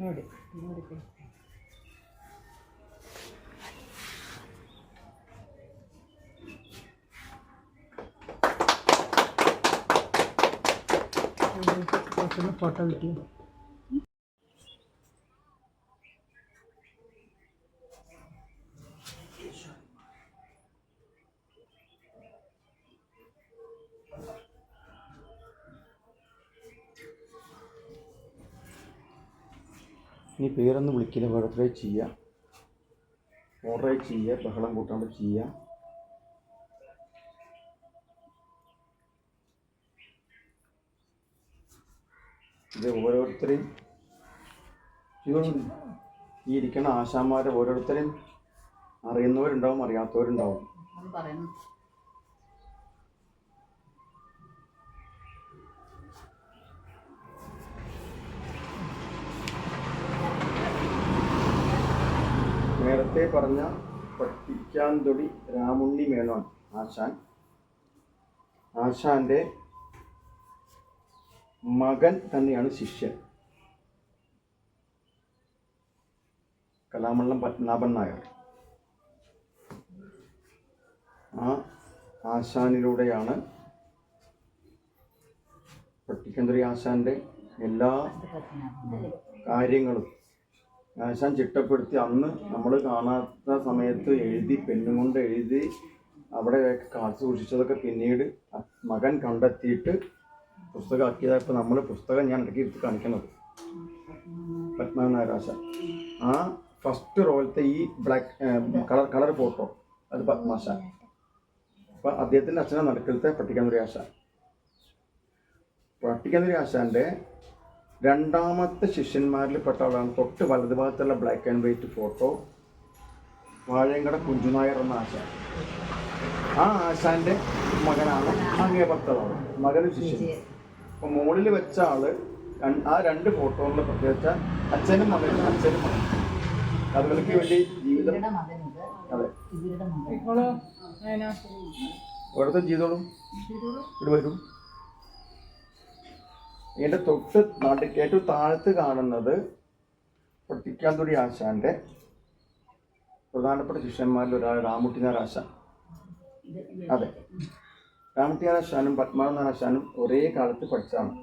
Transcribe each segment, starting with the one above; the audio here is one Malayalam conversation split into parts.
ನೋಡಿ ನೋಡಿ കുറച്ചൊന്ന് ഫോട്ടോ കിട്ടിയോ ഇനി പേരൊന്നും വിളിക്കില്ല ബർത്ത്ഡേ ചെയ്യുക ഓർഡർ ചെയ്യുക ബഹളം കൂട്ടാണ്ട് ചെയ്യുക ഇത് ഓരോരുത്തരെയും. ഈ ഇരിക്കുന്ന ആശാന്മാരെ ഓരോരുത്തരെയും അറിയുന്നവരുണ്ടാവും അറിയാത്തവരുണ്ടാവും. നേരത്തെ പറഞ്ഞ പട്ടിക്കാന്തൊടി രാമുണ്ണി മേനോൻ ആശാൻ. ആശാന്റെ മകൻ തന്നെയാണ് ശിഷ്യൻ. കലാമണ്ഡലം പത്മനാഭൻ നായർ. ആ ആശാനിലൂടെയാണ് പട്ടിക്കാന്തൊടി ആശാന്റെ എല്ലാ കാര്യങ്ങളും ആശാൻ ചിട്ടപ്പെടുത്തി അന്ന് നമ്മൾ കാണാത്ത സമയത്ത് എഴുതി പെണ്ണും കൊണ്ട് എഴുതി അവിടെ കാത്തു സൂക്ഷിച്ചതൊക്കെ പിന്നീട് മകൻ കണ്ടെത്തിയിട്ട് പുസ്തകമാക്കിയതാണ് ഇപ്പോൾ നമ്മൾ പുസ്തകം ഞാൻ ഇടയ്ക്ക് എടുത്ത് കാണിക്കുന്നത്. ആശാൻ. ആ ഫസ്റ്റ് റോളത്തെ ഈ ബ്ലാക്ക് കളർ കളർ ഫോട്ടോ അത് പത്മാശ അപ്പം അദ്ദേഹത്തിന്റെ അച്ഛനെ നടക്കലത്തെ പട്ടിക്കാൻ ഒരു ആശ പട്ടിക്കാൻ ഒരു ആശാന്റെ രണ്ടാമത്തെ ശിഷ്യന്മാരിൽപ്പെട്ട ആളാണ് തൊട്ട് വലതുഭാഗത്തുള്ള black and white photo Vazhayankada Kunchu Nair എന്ന ആശാൻ. ആ ആശാന്റെ മകനാണ് അങ്ങേ മകന് മകനും ശിഷ്യൻ. അപ്പൊ മുകളിൽ വെച്ച ആൾ ആ രണ്ട് ഫോട്ടോകളിൽ പ്രത്യേകിച്ച അച്ഛനും മകനും അച്ഛനും മകനും. കഥകൾക്ക് വേണ്ടി ജീവിതം അതെ. ഇവിടുത്തെ ഓരോരുത്തർ ഇവിടെ വരും. ഇതിന്റെ തൊട്ട് നാട്ടിൽ ഏറ്റവും താഴത്ത് കാണുന്നത് പൊട്ടിക്കാന്തുടി ആശാന്റെ പ്രധാനപ്പെട്ട ശിഷ്യന്മാരിൽ ഒരാൾ രാമുട്ടിനാർ ആശാൻ അതെ രാമുട്ടിനാർ ആശാനും പത്മനാഭൻ ആശാനും ഒരേ കാലത്ത് പഠിച്ചാണ്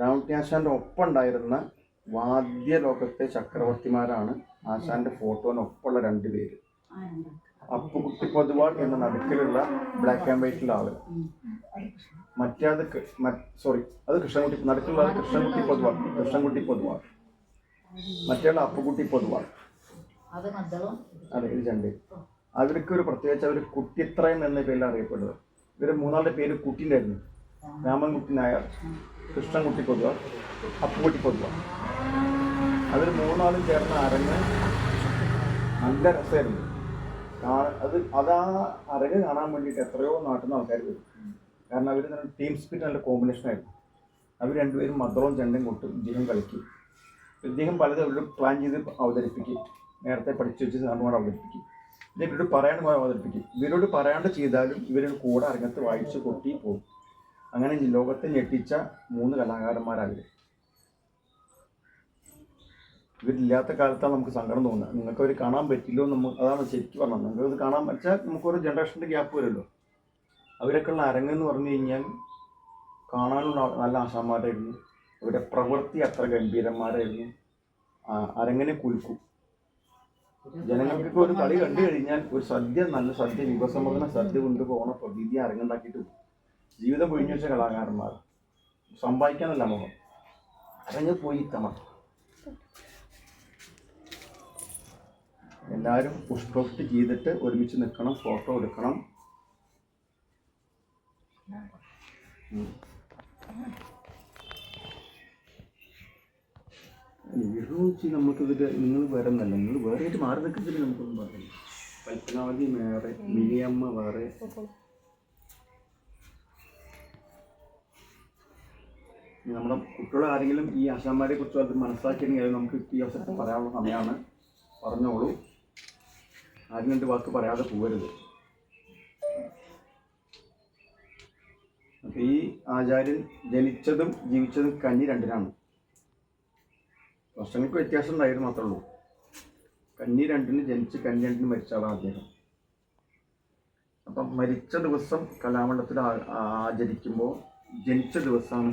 രാമുട്ടി ആശാന്റെ ഒപ്പം ഉണ്ടായിരുന്ന വാദ്യ ലോകത്തെ ചക്രവർത്തിമാരാണ് ആശാന്റെ ഫോട്ടോനൊപ്പമുള്ള രണ്ടുപേര് പേര്. അപ്പുകുട്ടി പൊതുവാൾ എന്ന നടുക്കിലുള്ള ബ്ലാക്ക് ആൻഡ് വൈറ്റിലുള്ള ആൾ. മറ്റേത് സോറി അത് കൃഷ്ണൻകുട്ടി നടുക്കുള്ള കൃഷ്ണൻകുട്ടി പൊതുവാൾ കൃഷ്ണൻകുട്ടി പൊതുവാൾ മറ്റേ അപ്പുകുട്ടി പൊതുവാൾ അത് ഇത് രണ്ട്. അവർക്ക് ഒരു പ്രത്യേകിച്ച് അവർ കുട്ടിത്രയം എന്ന പേരിൽ അറിയപ്പെടുന്നത് ഇവർ മൂന്നാളുടെ പേര് കുട്ടിണ്ടായിരുന്നു രാമൻകുട്ടി നായർ കൃഷ്ണൻകുട്ടി പൊതുവാൾ അപ്പുകുട്ടി പൊതുവാൾ അവർ മൂന്നാളും ചേർന്ന അരങ്ങ് നല്ല രസമായിരുന്നു. അത് അത് അതാ അരങ്ങ് കാണാൻ വേണ്ടിയിട്ട് എത്രയോ നാട്ടിൽ നിന്ന് ആൾക്കാർ വരും കാരണം അവർ ടീം സ്പിരിറ്റ് നല്ല കോമ്പിനേഷൻ ആയിരുന്നു. അവർ രണ്ടുപേരും മദ്രവും ചെണ്ടയും കൊട്ടും ഇദ്ദേഹം കളിക്കും. ഇദ്ദേഹം പലതും അവരോട് പ്ലാൻ ചെയ്ത് അവതരിപ്പിക്കും. നേരത്തെ പഠിച്ചു വെച്ച് സാറിനോട് അവതരിപ്പിക്കും. പിന്നെ ഇവരോട് പറയാണ്ട് പോയി അവതരിപ്പിക്കും. ഇവരോട് പറയാണ്ട് ചെയ്താലും ഇവരുടെ കൂടെ അരങ്ങത്ത് വായിച്ച് കൊട്ടി പോകും. അങ്ങനെ ലോകത്തെ ഞെട്ടിച്ച മൂന്ന് കലാകാരന്മാരവർ ഇവരില്ലാത്ത കാലത്താണ് നമുക്ക് സങ്കടം തോന്നുന്നത്. നിങ്ങൾക്ക് അവർ കാണാൻ പറ്റില്ലോ നമുക്ക് അതാണ് ശരിക്കും പറഞ്ഞത്. നിങ്ങൾക്ക് കാണാൻ പറ്റാൽ നമുക്കൊരു ജനറേഷന്റെ ഗ്യാപ്പ് വരുമല്ലോ. അവരൊക്കെയുള്ള അരങ്ങെന്ന് പറഞ്ഞു കഴിഞ്ഞാൽ കാണാനുള്ള നല്ല ആശാന്മാരായിരുന്നു. അവരുടെ പ്രവൃത്തി അത്ര ഗംഭീരന്മാരായിരുന്നു അരങ്ങനെ കുലുക്കും. ജനങ്ങൾക്കൊക്കെ ഒരു കളി കണ്ടു കഴിഞ്ഞാൽ ഒരു സദ്യ നല്ല സദ്യ യുവസമ്മതന സദ്യ കൊണ്ടുപോകണ പ്രതീതി അരങ്ങുണ്ടാക്കിയിട്ട് ജീവിതം പൊഴിഞ്ഞു വെച്ച കലാകാരന്മാർ. സമ്പാദിക്കാനല്ല മോഹം അരങ്ങ് പോയി തമ എല്ലാവരും പുഷ്പവൃഷ്ടി ചെയ്തിട്ട് ഒരുമിച്ച് നിൽക്കണം ഫോട്ടോ എടുക്കണം. ഈറോച്ചി നമുക്കിതിൽ നിങ്ങൾ വേറെ ഒന്നല്ല. നിങ്ങൾ വേറെ ആയിട്ട് മാറി നിൽക്കുന്നതിന് നമുക്കൊന്നും പറയാം പത്മാവതി വേറെ മിനിയമ്മ വേറെ. നമ്മുടെ കുട്ടികൾ ആരെങ്കിലും ഈ ആശാന്മാരെ കുറിച്ച് അത് മനസ്സിലാക്കിയെങ്കിൽ നമുക്ക് ഈ അവസരത്തിൽ പറയാനുള്ള സമയമാണ്. പറഞ്ഞോളൂ. ആരും രണ്ട് വാക്ക് പറയാതെ പോകരുത് ഈ ആചാര്യൻ ജനിച്ചതും ജീവിച്ചതും കന്നി രണ്ടിനാണ്. വർഷങ്ങൾക്ക് വ്യത്യാസം ഉണ്ടായിരുന്നു മാത്രമേ ഉള്ളൂ. കന്നി രണ്ടിന് ജനിച്ച് കന്നി രണ്ടിന് മരിച്ച ആളാണ് അദ്ദേഹം. അപ്പം മരിച്ച ദിവസം കലാമണ്ഡലത്തിൽ ആചരിക്കുമ്പോൾ ജനിച്ച ദിവസമാണ്